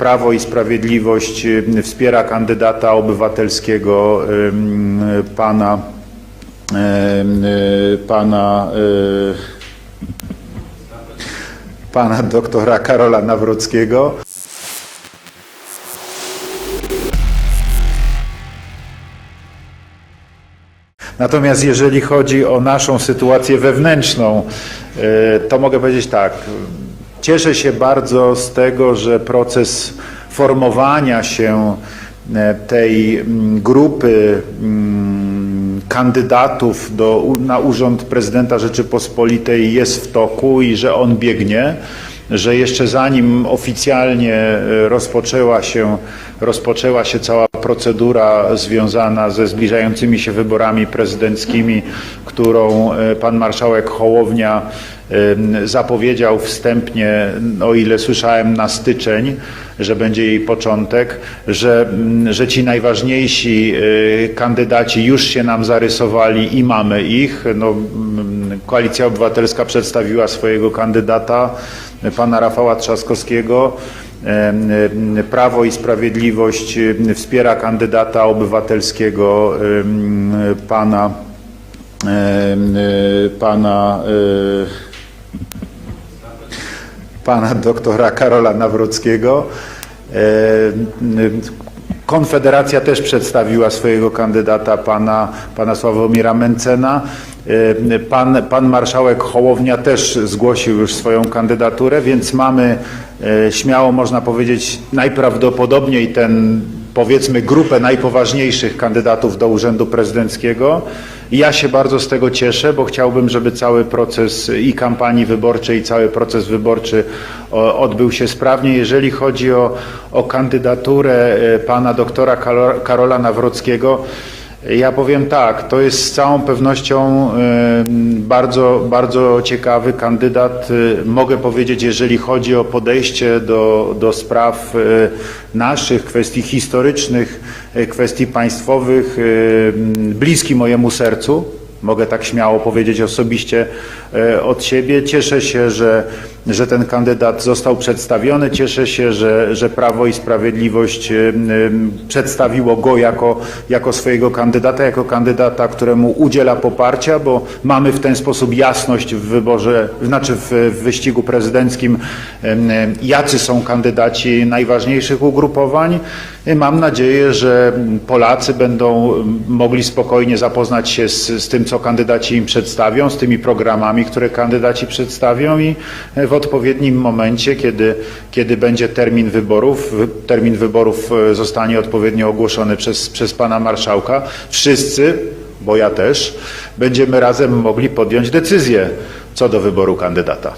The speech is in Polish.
Prawo i Sprawiedliwość y, wspiera kandydata obywatelskiego y, pana y, pana pana doktora Karola Nawrockiego. Natomiast jeżeli chodzi o naszą sytuację wewnętrzną, to mogę powiedzieć tak. Cieszę się bardzo z tego, że proces formowania się e, tej mm, grupy mm, kandydatów do, na urząd prezydenta Rzeczypospolitej jest w toku i że on biegnie, że jeszcze zanim oficjalnie e, rozpoczęła się, rozpoczęła się cała procedura związana ze zbliżającymi się wyborami prezydenckimi, którą e, pan marszałek Hołownia em, zapowiedział wstępnie, o ile słyszałem, na styczeń, że będzie jej początek, że, mm, że ci najważniejsi e, kandydaci już się nam zarysowali i mamy ich. No, mm, Koalicja Obywatelska przedstawiła swojego kandydata, pana Rafała Trzaskowskiego. Prawo i Sprawiedliwość wspiera kandydata obywatelskiego pana em, pana e, pana doktora Karola Nawrockiego. Konfederacja też przedstawiła swojego kandydata, pana, pana Sławomira Mencena. E, Pan, pan marszałek Hołownia też zgłosił już swoją kandydaturę, więc mamy e, śmiało można powiedzieć najprawdopodobniej ten powiedzmy grupę najpoważniejszych kandydatów do urzędu prezydenckiego. Ja się bardzo z tego cieszę, bo chciałbym, żeby cały proces i kampanii wyborczej, i cały proces wyborczy odbył się sprawnie. Jeżeli chodzi o, o kandydaturę e, pana doktora Karola Nawrockiego, ja powiem tak, to jest z całą pewnością e, bardzo, bardzo ciekawy kandydat. E, Mogę powiedzieć, jeżeli chodzi o podejście do, do spraw e, naszych, kwestii historycznych, kwestii państwowych, bliski mojemu sercu. Mogę tak śmiało powiedzieć osobiście od siebie. Cieszę się, że, że ten kandydat został przedstawiony. Cieszę się, że, że Prawo i Sprawiedliwość e, m, przedstawiło go jako, jako swojego kandydata, jako kandydata, któremu udziela poparcia, bo mamy w ten sposób jasność w wyborze, znaczy w, wyścigu prezydenckim, jacy są kandydaci najważniejszych ugrupowań. Mam nadzieję, że Polacy będą mogli spokojnie zapoznać się z, z tym, co kandydaci im przedstawią, z tymi programami, które kandydaci przedstawią i w odpowiednim momencie, kiedy, kiedy będzie termin wyborów, wy- termin wyborów e, zostanie odpowiednio ogłoszony przez, przez pana marszałka, wszyscy, bo ja też, będziemy razem mogli podjąć decyzję co do wyboru kandydata.